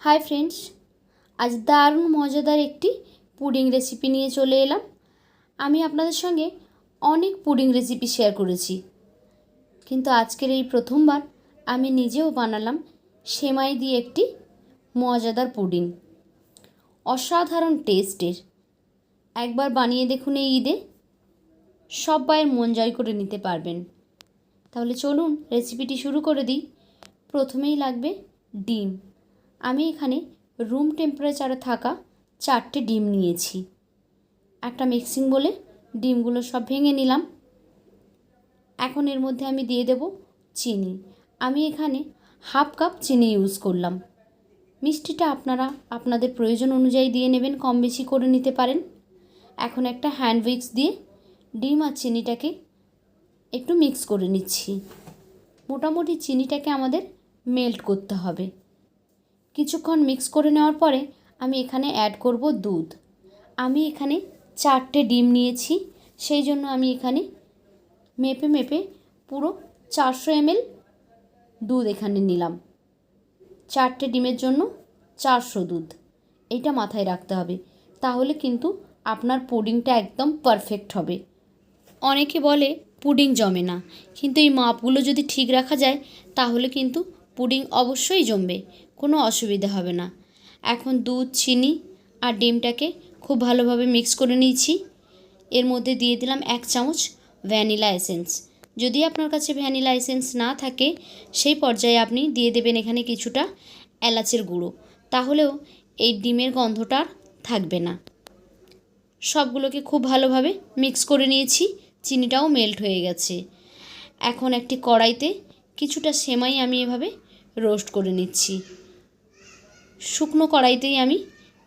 Hi friends, আজ দারুণ মজাদার একটি পুডিং রেসিপি নিয়ে চলে এলাম। আমি আপনাদের সঙ্গে অনেক পুডিং রেসিপি শেয়ার করেছি। কিন্তু আজকের এই প্রথমবার আমি নিজেও বানালাম সেমাই দিয়ে একটি মজাদার পুডিং। অসাধারণ টেস্টের একবার বানিয়ে দেখুন এই ঈদে। সবাইয়ের মন জয় করে নিতে পারবেন। তাহলে চলুন রেসিপিটি শুরু করে দিই। প্রথমেই লাগবে ডিম। আমি এখানে রুম টেম্পারেচারে থাকা চারটে ডিম নিয়েছি। একটা মিক্সিং বলে ডিমগুলো সব ভেঙে নিলাম। এখন এর মধ্যে আমি দিয়ে দেব চিনি। আমি এখানে হাফ কাপ চিনি ইউজ করলাম। মিষ্টিটা আপনারা আপনাদের প্রয়োজন অনুযায়ী দিয়ে নেবেন, কম বেশি করে নিতে পারেন। এখন একটা হ্যান্ড উইক্স দিয়ে ডিম আর চিনিটাকে একটু মিক্স করে নিচ্ছি। মোটামুটি চিনিটাকে আমাদের মেল্ট করতে হবে। কিছুক্ষণ মিক্স করে নেওয়ার পরে আমি এখানে অ্যাড করব দুধ। আমি এখানে চারটে ডিম নিয়েছি, সেই জন্য আমি এখানে মেপে মেপে পুরো চারশো এমএল দুধ এখানে নিলাম। চারটে ডিমের জন্য চারশো দুধ। এটা মাথায় রাখতে হবে। তাহলে কিন্তু আপনার পুডিংটা একদম পারফেক্ট হবে। অনেকে বলে পুডিং জমে না, কিন্তু এই মাপগুলো যদি ঠিক রাখা যায়, তাহলে কিন্তু পুডিং অবশ্যই জমবে, কোনো অসুবিধা হবে না। এখন দুধ, চিনি আর ডিমটাকে খুব ভালোভাবে মিক্স করে নিয়েছি। এর মধ্যে দিয়ে দিলাম এক চামচ ভ্যানিলা এসেন্স। যদি আপনার কাছে ভ্যানিলা এসেন্স না থাকে, সেই পর্যায়ে আপনি দিয়ে দেবেন এখানে কিছুটা এলাচের গুঁড়ো। তাহলেও এই ডিমের গন্ধটা থাকবে না। সবগুলোকে খুব ভালোভাবে মিক্স করে নিয়েছি, চিনিটাও মেল্ট হয়ে গেছে। এখন একটি কড়াইতে কিছুটা সেমাই আমি এভাবে রোস্ট করে নিচ্ছি। শুকনো কড়াইতেই আমি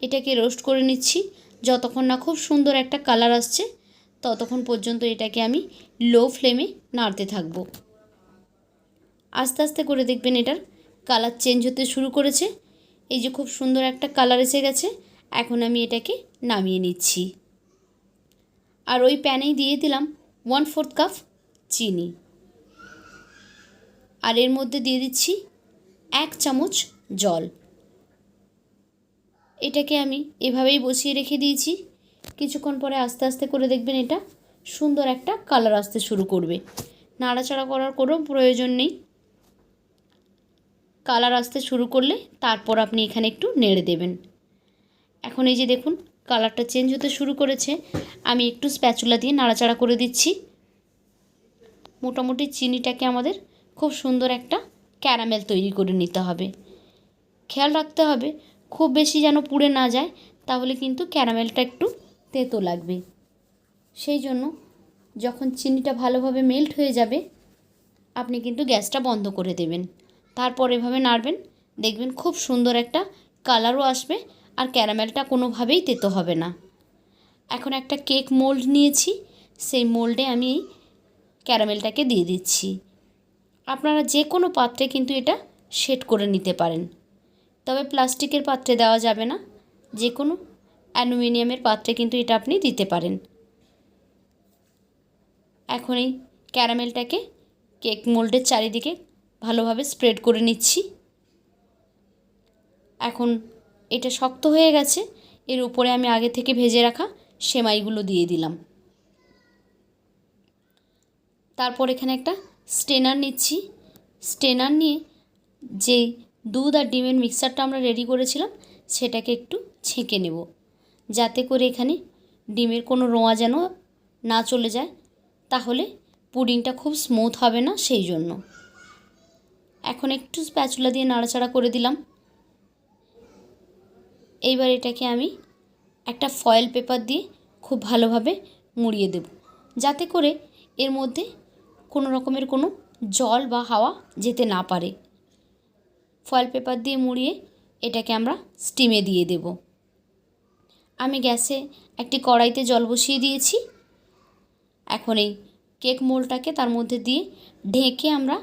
এটাকে রোস্ট করে নিচ্ছি। যতক্ষণ না খুব সুন্দর একটা কালার আসছে, ততক্ষণ পর্যন্ত এটাকে আমি লো ফ্লেমে নাড়তে থাকব। আস্তে আস্তে করে দেখবেন এটার কালার চেঞ্জ হতে শুরু করেছে। এই যে খুব সুন্দর একটা কালার এসে গেছে, এখন আমি এটাকে নামিয়ে নিচ্ছি। আর ওই প্যানেই দিয়ে দিলাম ওয়ান ফোর্থ কাপ চিনি। আর এর মধ্যে দিয়ে দিচ্ছি এক চামচ জল। এটাকে আমি এভাবেই বসিয়ে রেখে দিয়েছি। কিছুক্ষণ পরে আস্তে আস্তে করে দেখবেন এটা সুন্দর একটা কালার আসতে শুরু করবে। নাড়াচাড়া করার কোনো প্রয়োজন নেই। কালার আসতে শুরু করলে তারপর আপনি এখানে একটু নেড়ে দেবেন। এখন এই যে দেখুন, কালারটা চেঞ্জ হতে শুরু করেছে। আমি একটু স্প্যাচুলা দিয়ে নাড়াচাড়া করে দিচ্ছি। মোটামুটি চিনিটাকে আমাদের খুব সুন্দর একটা ক্যারামেল তৈরি করে নিতে হবে। খেয়াল রাখতে হবে, খুব বেশি যেন পুড়ে না যায়, তাহলে কিন্তু ক্যারামেলটা একটু তেতো লাগবে। সেই জন্য যখন চিনিটা ভালোভাবে মেল্ট হয়ে যাবে, আপনি কিন্তু গ্যাসটা বন্ধ করে দেবেন। তারপর এভাবে নাড়বেন, দেখবেন খুব সুন্দর একটা কালারও আসবে আর ক্যারামেলটা কোনোভাবেই তেতো হবে না। এখন একটা কেক মোল্ড নিয়েছি, সেই মোল্ডে আমি ক্যারামেলটাকে দিয়ে দিচ্ছি। আপনারা যে কোনো পাত্রে কিন্তু এটা সেট করে নিতে পারেন। তবে প্লাস্টিকের পাত্রে দেওয়া যাবে না। যে কোনো অ্যালুমিনিয়ামের পাত্রে কিন্তু এটা আপনি দিতে পারেন। এখন এই ক্যারামেলটাকে কেক মোল্ডের চারিদিকে ভালোভাবে স্প্রেড করে নিচ্ছি। এখন এটা শক্ত হয়ে গেছে। এর উপরে আমি আগে থেকে ভেজে রাখা সেমাইগুলো দিয়ে দিলাম। তারপর এখানে একটা স্টেনার নিচ্ছি। স্টেনার নিয়ে যেই দুধ আর ডিমের মিক্সারটা আমরা রেডি করেছিলাম, সেটাকে একটু ছেঁকে নেব। যাতে করে এখানে ডিমের কোনো রোঁয়া যেন না চলে যায়। তাহলে পুডিংটা খুব স্মুথ হবে না সেই জন্য। এখন একটু স্প্যাচুলা দিয়ে নাড়াচাড়া করে দিলাম। এইবার এটাকে আমি একটা ফয়েল পেপার দিয়ে খুব ভালোভাবে মুড়িয়ে দেব। যাতে করে এর মধ্যে কোনো রকমের কোনো জল বা হাওয়া যেতে না পারে। ফয়েল পেপার দিয়ে মুড়িয়ে এটাকে আমরা স্টিমে দিয়ে দেব। আমি গ্যাসে একটি কড়াইতে জল বসিয়ে দিয়েছি। এখন এই কেক মোলটাকে তার মধ্যে দিয়ে ঢেকে আমরা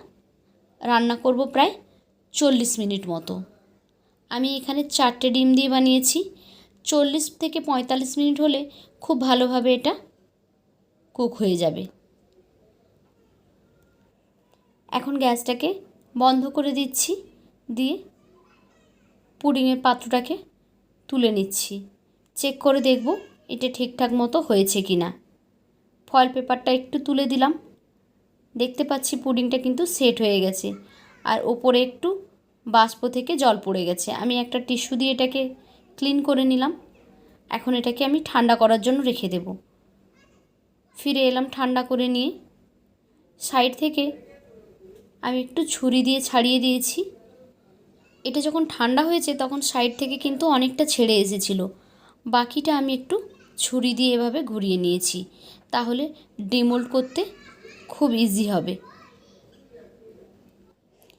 রান্না করব প্রায় চল্লিশ মিনিট মতো। আমি এখানে চারটে ডিম দিয়ে বানিয়েছি। চল্লিশ থেকে পঁয়তাল্লিশ মিনিট হলে খুব ভালোভাবে এটা কুক হয়ে যাবে। এখন গ্যাসটাকে বন্ধ করে দিচ্ছি। দিয়ে পুডিংয়ের পাত্রটাকে তুলে নিচ্ছি। চেক করে দেখব এটা ঠিকঠাক মতো হয়েছে কি না ফয়েল পেপারটা একটু তুলে দিলাম। দেখতে পাচ্ছি পুডিংটা কিন্তু সেট হয়ে গেছে। আর ওপরে একটু বাষ্প থেকে জল পড়ে গেছে। আমি একটা টিস্যু দিয়ে এটাকে ক্লিন করে নিলাম। এখন এটাকে আমি ঠান্ডা করার জন্য রেখে দেব। ফিরে এলাম ঠান্ডা করে নিয়ে। সাইড থেকে আমি একটু ছুরি দিয়ে ছাড়িয়ে দিয়েছি। এটা যখন ঠান্ডা হয়েছে তখন সাইড থেকে কিন্তু অনেকটা ছেড়ে এসেছিল। বাকিটা আমি একটু ছুরি দিয়ে এভাবে ঘুরিয়ে নিয়েছি। তাহলে ডিমোল্ড করতে খুব ইজি হবে।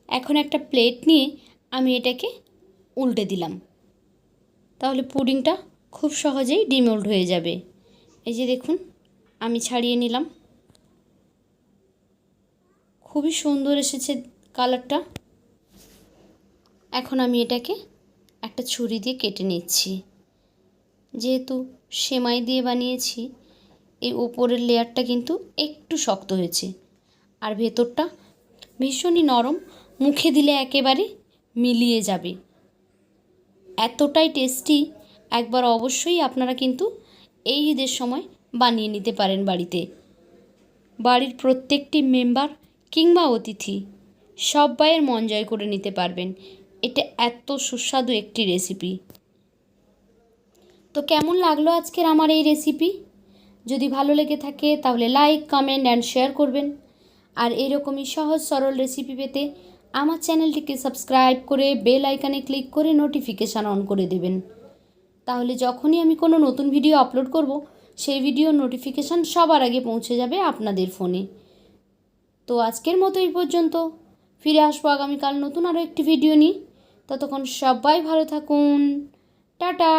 এখন একটা প্লেট নিয়ে আমি এটাকে উল্টে দিলাম। তাহলে পুডিংটা খুব সহজেই ডিমোল্ড হয়ে যাবে। এই যে দেখুন, আমি ছাড়িয়ে নিলাম। খুবই সুন্দর এসেছে কালারটা। এখন আমি এটাকে একটা ছুরি দিয়ে কেটে নিচ্ছি। যেহেতু সেমাই দিয়ে বানিয়েছি, এই ওপরের লেয়ারটা কিন্তু একটু শক্ত হয়েছে। আর ভেতরটা ভীষণই নরম, মুখে দিলে একেবারে মিলিয়ে যাবে। এতটাই টেস্টি, একবার অবশ্যই আপনারা কিন্তু এই ঈদের সময় বানিয়ে নিতে পারেন বাড়িতে। বাড়ির প্রত্যেকটি মেম্বার কিংবা অতিথি সবাইয়ের মন জয় করে নিতে পারবেন। এটা এত সুস্বাদু একটি রেসিপি তো কেমন লাগল আজকের আমার এই রেসিপি যদি ভালো লেগে থাকে তাহলে লাইক কমেন্ট অ্যান্ড শেয়ার করবেন। আর এরকমই সহজ সরল রেসিপি পেতে আমার চ্যানেলটিকে সাবস্ক্রাইব করে বেল আইকানে ক্লিক করে নোটিফিকেশান অন করে দেবেন। তাহলে যখনই আমি কোনো নতুন ভিডিও আপলোড করব, সেই ভিডিওর নোটিফিকেশান সবার আগে পৌঁছে যাবে আপনাদের ফোনে তো আজকের মতো এই পর্যন্ত। ফিরে আসব আগামীকাল নতুন আরও একটি ভিডিও নিই ততক্ষণ সবাই ভালো থাকুন। টাটা!